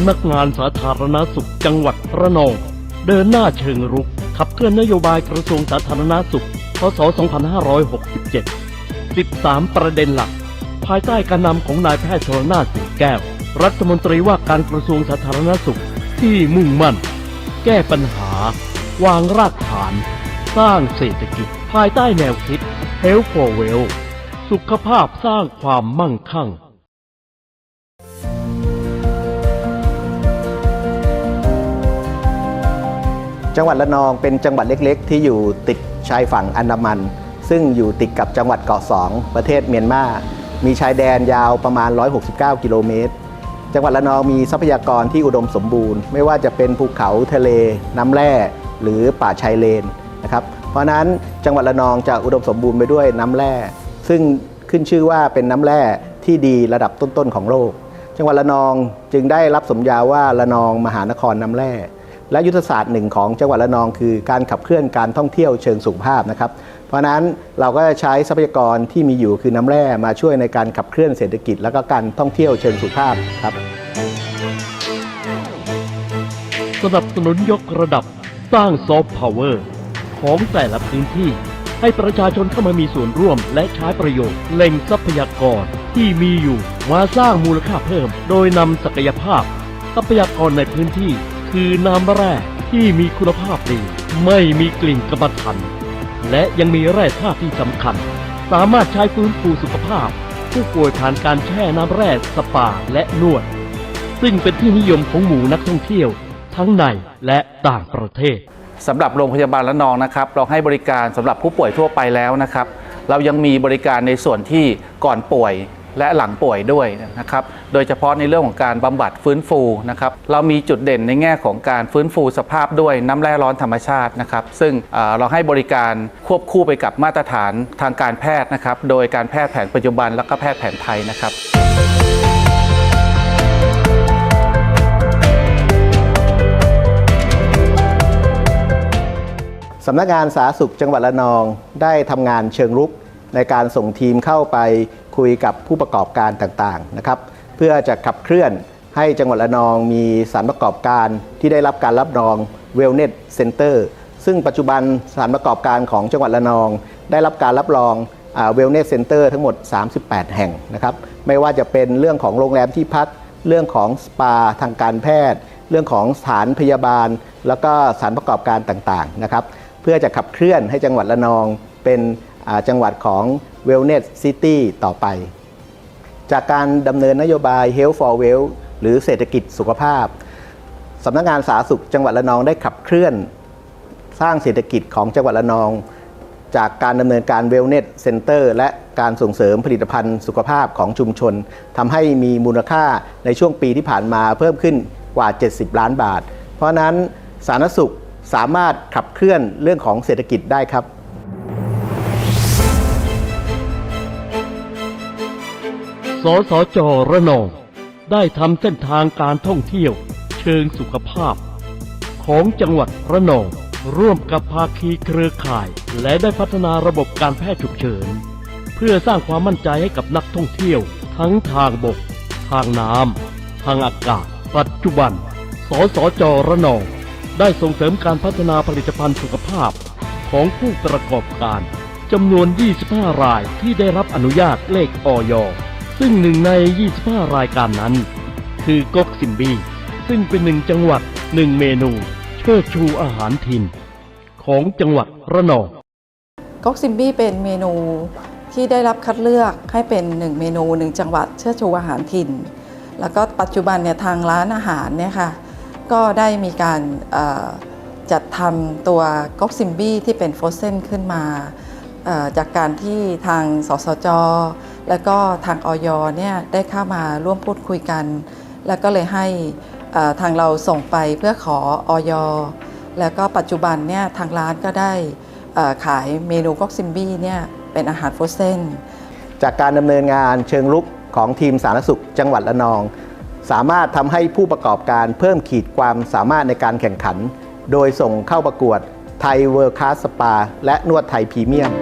ำนักงานสาธารณสุขจังหวัดระนอง เดินหน้าเชิงรุก ขับเคลื่อนนโยบายกระทรวงสาธารณสุข พศ 2567 13 ประเด็นหลัก ภายใต้การนำของนายแพทย์ชลนาสิงแก้ว รัฐมนตรีว่าการกระทรวงสาธารณสุขที่มุ่งมั่น แก้ปัญหา วางรากฐาน สร้างเศรษฐกิจ ภายใต้แนวคิด Health for Well สุขภาพสร้างความมั่งคั่ง จังหวัดระนองเป็นจังหวัดเล็ก ๆ ที่อยู่ติดชายฝั่งอันดามัน ซึ่งอยู่ติดกับจังหวัดเกาะสองประเทศเมียนมา มีชายแดนยาวประมาณ 169 กิโลเมตร จังหวัดระนองมีทรัพยากรที่อุดมสมบูรณ์ ไม่ว่าจะเป็นภูเขาทะเล น้ำแร่หรือป่าชายเลนนะครับ เพราะนั้นจังหวัดระนองจะอุดมสมบูรณ์ไปด้วยน้ำแร่ ซึ่งขึ้นชื่อว่าเป็นน้ำแร่ที่ดีระดับต้นๆของโลก จังหวัดระนองจึงได้รับสมญาว่าระนองมหานครน้ำแร่ และยุทธศาสตร์หนึ่งของจังหวัดระนองคือการขับเคลื่อนการท่องเที่ยวเชิงสุขภาพนะครับ เพราะฉะนั้นเราก็จะใช้ทรัพยากรที่มีอยู่คือน้ำแร่มาช่วยในการขับเคลื่อนเศรษฐกิจ และก็การท่องเที่ยวเชิงสุขภาพครับ สนับสนุนยกระดับสร้างซอฟต์พาวเวอร์ของแต่ละพื้นที่ ให้ประชาชนเข้ามามีส่วนร่วม และใช้ประโยชน์แหล่งทรัพยากรที่มีอยู่มาสร้างมูลค่าเพิ่ม โดยนำศักยภาพ ทรัพยากรในพื้นที่ คือน้ำแร่ที่มีคุณภาพดี ไม่มีกลิ่นกระบถัน และยังมีแร่ธาตุที่สำคัญ สามารถใช้ฟื้นฟูสุขภาพ ผู้ป่วยผ่านการแช่น้ำแร่สปาและนวด ซึ่งเป็นที่นิยมของหมู่นักท่องเที่ยว ทั้งในและต่างประเทศสำหรับโรงพยาบาลละนองนะครับ เราให้บริการสำหรับผู้ป่วยทั่วไปแล้วนะครับ เรายังมีบริการในส่วนที่ก่อนป่วย และหลังป่วยด้วยนะครับ โดยเฉพาะในเรื่องของการบำบัดฟื้นฟูนะครับ เรามีจุดเด่นในแง่ของการฟื้นฟูสภาพด้วยน้ำแร่ร้อนธรรมชาตินะครับ ซึ่งเอ่อเราให้บริการควบคู่ไปกับมาตรฐานทางการแพทย์นะครับ โดยการแพทย์แผนปัจจุบันและก็แพทย์แผนไทยนะครับสำนักงานสาธารณสุขจังหวัดระนองได้ทำงานเชิงรุก ในการส่งทีมเข้าไปคุยกับผู้ประกอบการต่างๆนะครับเพื่อจะขับเคลื่อนให้จังหวัดระนองมีสถานประกอบการที่ได้รับการรับรอง Wellness Center ซึ่งปัจจุบันสถานประกอบการของจังหวัดระนอง ได้รับการรับรองอ่า Wellness Center ทั้งหมด 38 แห่งนะครับไม่ว่าจะเป็นเรื่องของโรงแรมที่พัก เรื่องของสปาทางการแพทย์ เรื่องของสถานพยาบาล แล้วก็สถานประกอบการต่างๆนะครับเพื่อจะขับเคลื่อนให้จังหวัดระนองเป็น จังหวัดของ Wellness City ต่อไป จากการดำเนินนโยบาย Health for Well หรือเศรษฐกิจสุขภาพสำนักงานสาธารณสุขจังหวัดระนองได้ขับเคลื่อนสร้างเศรษฐกิจของจังหวัดระนอง จากการดำเนินการ Wellness Center และการส่งเสริมผลิตภัณฑ์สุขภาพของชุมชนทำให้มีมูลค่าในช่วงปีที่ผ่านมาเพิ่มขึ้นกว่า 70 ล้านบาท เพราะนั้นสาธารณสุขสามารถขับเคลื่อนเรื่องของเศรษฐกิจได้ครับ สสจระนอง ได้ทำเส้นทางการท่องเที่ยว เชิงสุขภาพ ของจังหวัดระนอง ร่วมกับภาคีเครือข่าย และได้พัฒนาระบบการแพทย์ฉุกเฉิน เพื่อสร้างความมั่นใจให้กับนักท่องเที่ยว ทั้งทางบก ทางน้ำทางอากาศ ปัจจุบัน สสจระนอง ได้ส่งเสริมการพัฒนาผลิตภัณฑ์สุขภาพของผู้ประกอบการจำนวน 25 รายที่ได้รับอนุญาตเลขออย ซึ่งหนึ่งใน 25 รายการนั้น คือกกซิมบีซึ่งเป็นหนึ่งจังหวัดหนึ่งเมนู เชิดชูอาหารถิ่นของจังหวัดระนองก๊อกซิมบี้เป็นเมนูที่ได้รับคัดเลือกให้เป็นหนึ่งเมนูหนึ่งจังหวัดเชื่อชูอาหารถิ่น แล้วก็ปัจจุบันเนี่ยทางร้านอาหารเนี่ยค่ะก็ได้มีการจัดทำตัวก๊อกซิมบี้ที่เป็นโฟรเซนขึ้นมา จากการที่ทางสสจ แล้วก็ทางออยเนี่ยได้เข้ามาร่วมพูดคุยกัน แล้วก็เลยให้ทางเราส่งไปเพื่อขอออยแล้วก็ปัจจุบันเนี่ยทางร้านก็ได้ขายเมนูก๊อกซิมบี้เนี่ยเป็นอาหารโฟรเซนจากการดำเนินงานเชิงรุกของทีมสาธารณสุขจังหวัดระนอง สามารถทำให้ผู้ประกอบการเพิ่มขีดความสามารถในการแข่งขัน โดยส่งเข้าประกวดไทยเวิร์คคาสสปาและนวดไทยพรีเมียม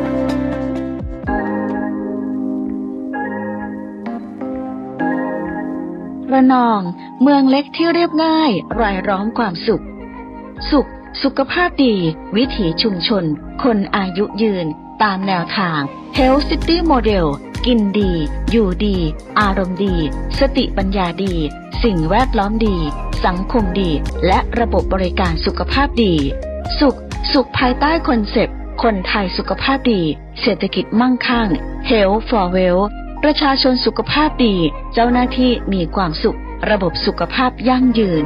ระนอง เมืองเล็กที่เรียบง่าย รายล้อมความสุข สุข สุขภาพดี วิถีชุมชน คนอายุยืน ตามแนวทาง Health City Model กินดี อยู่ดี อารมณ์ดี สติปัญญาดี สิ่งแวดล้อมดี สังคมดี และระบบบริการสุขภาพดี สุข สุขภายใต้คอนเซปต์คนไทยสุขภาพดี เศรษฐกิจมั่งคั่ง Health for Well ประชาชนสุขภาพดี เจ้าหน้าที่มีความสุข ระบบสุขภาพยั่งยืน